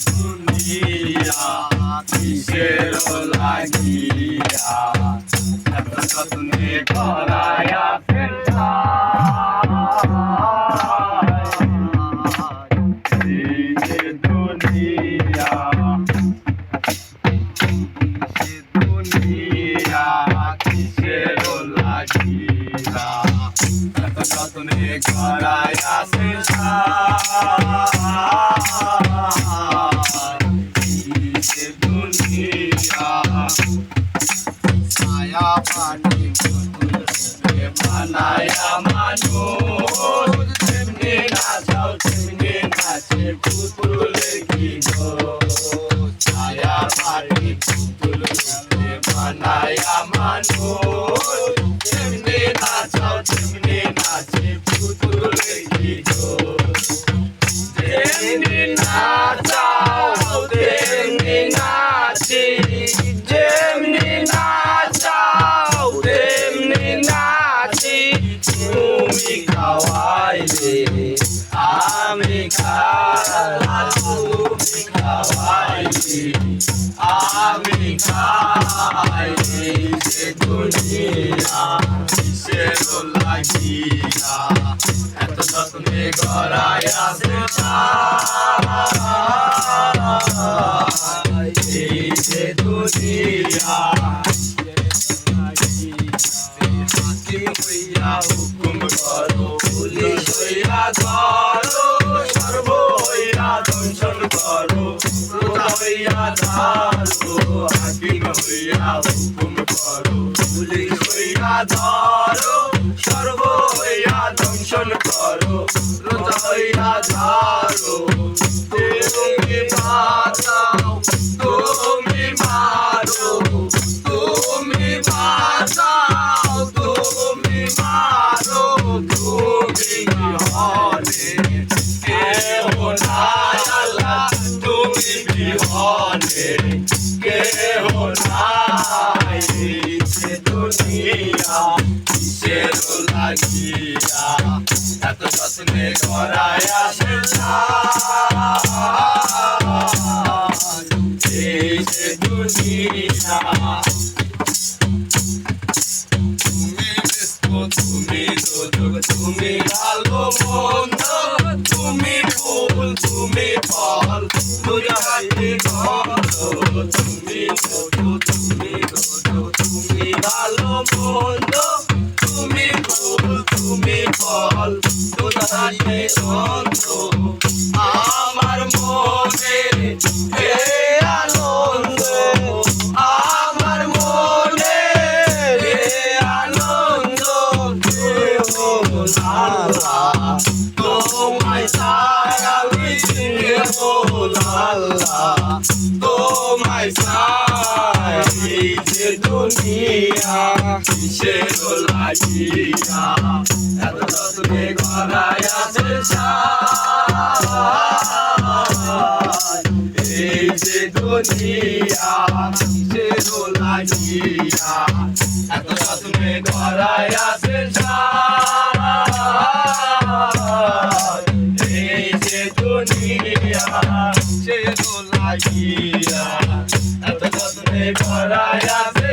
দুনিয়া কিসের লাগিয়া এত যত্নে করায়া এত যত্নে করায়া ফেলতা বানায়া মানুষ তুমি খাওয়াইলে আমি খাই যে দুনিয়া কিসের লাগিয়া এত যত্নে গড়ায় আছে এই যে দুনিয়া হইয়া হুকুম করো পুলিশ হইয়া ধরো হইয়া ধরো, সর্ব হইয়া দংশন করো প্রজা হইয়া ধরো তুমি বাঁচাও, তুমি মারো, তুমি বাঁচাও, তুমি মারো। তুমি বিহনে, কেহ নাই তুমি বিহনে, কেহ নাই দুনিয়া কিসের লাগিয়া? এত যত্নে করায় এই যে দুনিয়া, তুমি ব্যস্ত, তুমি তুমি ভালো মন্দ, তুমি ফুল তুমি ফল ভালো মন্দ তুমি ফুল তুমি ফল দুজাহাতে গন্ধ আমার মনে হে আনন্দ, আমার মনে হে আনন্দ তোমায় যে দুনিয়া কিসের লাগিয়া এত যত্নে গড়ায় আছে এই যে দুনিয়া কিসের লাগিয়া এত যত্নে গড়ায় আছে এই যে দুনিয়া কিসের লাগিয়া এত যত্নে গড়ায় আছে